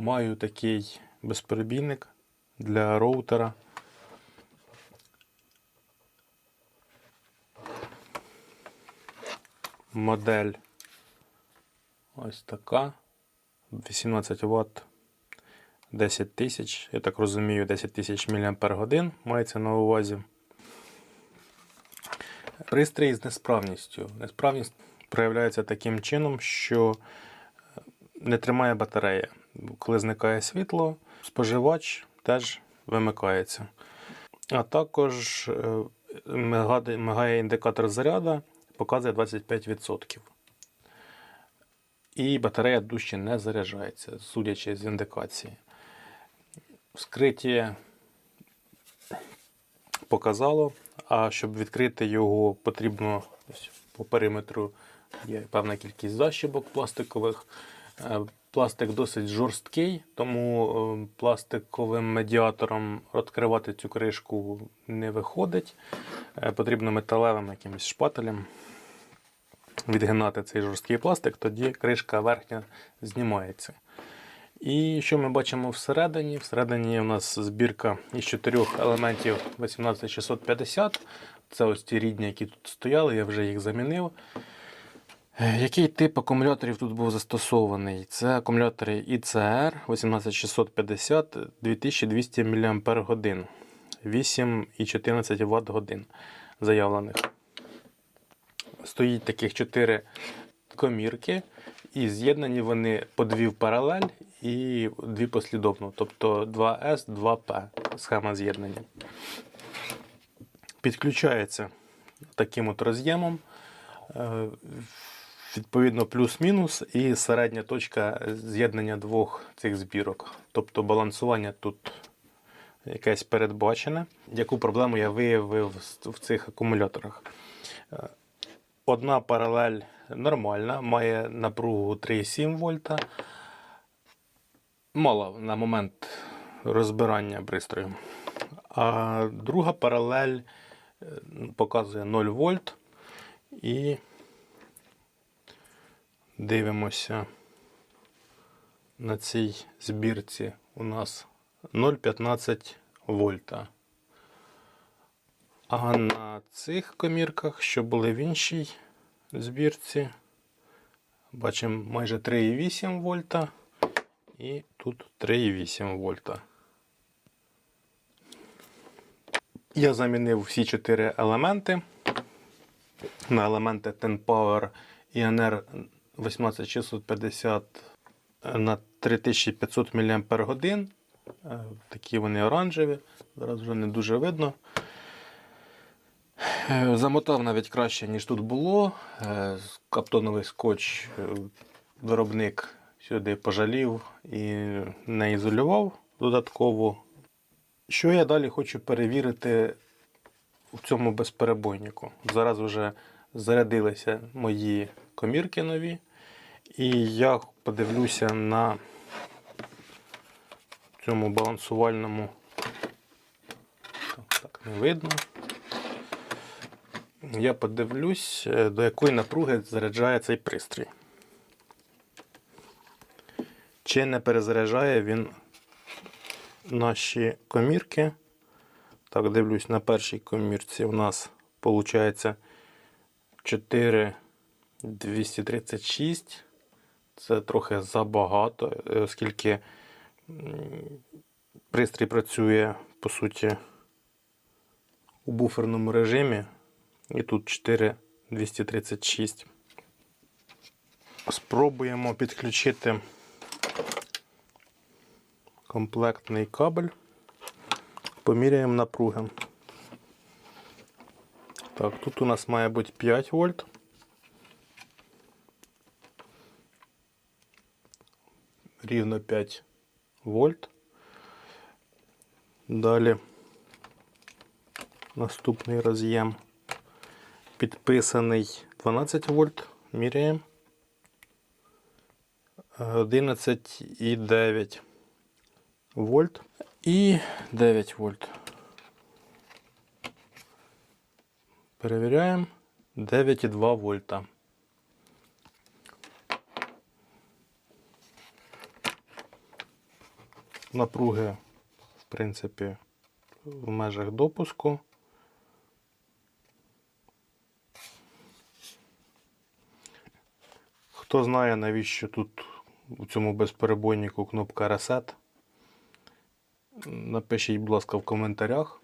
Маю такий безперебійник для роутера. Модель ось така. 18 Вт 10 тисяч. Я так розумію, 10 тисяч мАч мається на увазі. Пристрій з несправністю. Несправність проявляється таким чином, що не тримає батарея. Коли зникає світло, споживач теж вимикається. А також е, мигає, індикатор заряду, показує 25%. І батарея дужче не заряджається, судячи з індикації. Вскриття показало, а щоб відкрити його, потрібно по периметру є певна кількість защіпок пластикових. Е, Пластик досить жорсткий, тому е, пластиковим медіатором відкривати цю кришку не виходить. Е, Потрібно металевим якимось шпателем відгинати цей жорсткий пластик, тоді кришка верхня знімається. І що ми бачимо всередині? Всередині у нас збірка із чотирьох елементів 18650. Це ось ті рідні, які тут стояли, я вже їх замінив. Е, Який тип акумуляторів тут був застосований? Це акумулятори ICR 18650 2200 мАч, 8,14 Вт годин заявлених. Стоїть таких 4 комірки, і з'єднані вони по дві в паралель і дві послідовно, тобто 2С, 2П схема з'єднання. Підключається таким от роз'ємом. Відповідно, плюс-мінус і середня точка з'єднання двох цих збірок. Тобто балансування тут якесь передбачене. Яку проблему я виявив в цих акумуляторах? Е, Одна паралель нормальна, має напругу 3,7 вольта. Мало на момент розбирання пристрою. А друга паралель е, показує 0 вольт. І дивимося на цій збірці у нас 0,15 вольта. А на цих комірках, що були в іншій збірці, бачимо майже 3,8 вольта і тут 3,8 вольта. Я замінив всі чотири елементи на елементи TenPower INR 18650 на 3500 мАч. Такі вони оранжеві, зараз вже не дуже видно. Е, Замотав навіть краще, ніж тут було. Е, Каптоновий скотч е, виробник сюди пожалів і не ізолював додатково. Що я далі хочу перевірити в цьому безперебойнику? Зараз вже зарядилися мої комірки нові. І я подивлюся на цьому балансувальному. Так, так не видно. Я подивлюсь, до якої напруги заряджає цей пристрій. Чи не перезаряджає він наші комірки. Так, дивлюсь, на першій комірці у нас виходить 4,236. Це трохи забагато, е, оскільки пристрій працює, по суті, у буферному режимі. І тут 4,236. Спробуємо підключити комплектний кабель. Поміряємо напруги. Так, тут у нас має бути 5 вольт. Рівно 5 вольт. Далі наступний роз'єм підписаний 12 вольт. Міряємо. 11,9 вольт і 9 вольт. Перевіряємо 9,2 вольта. Напруги, в принципі, в межах допуску. Хто знає, навіщо тут у цьому безперебойнику кнопка Reset, напишіть, будь ласка, в коментарях.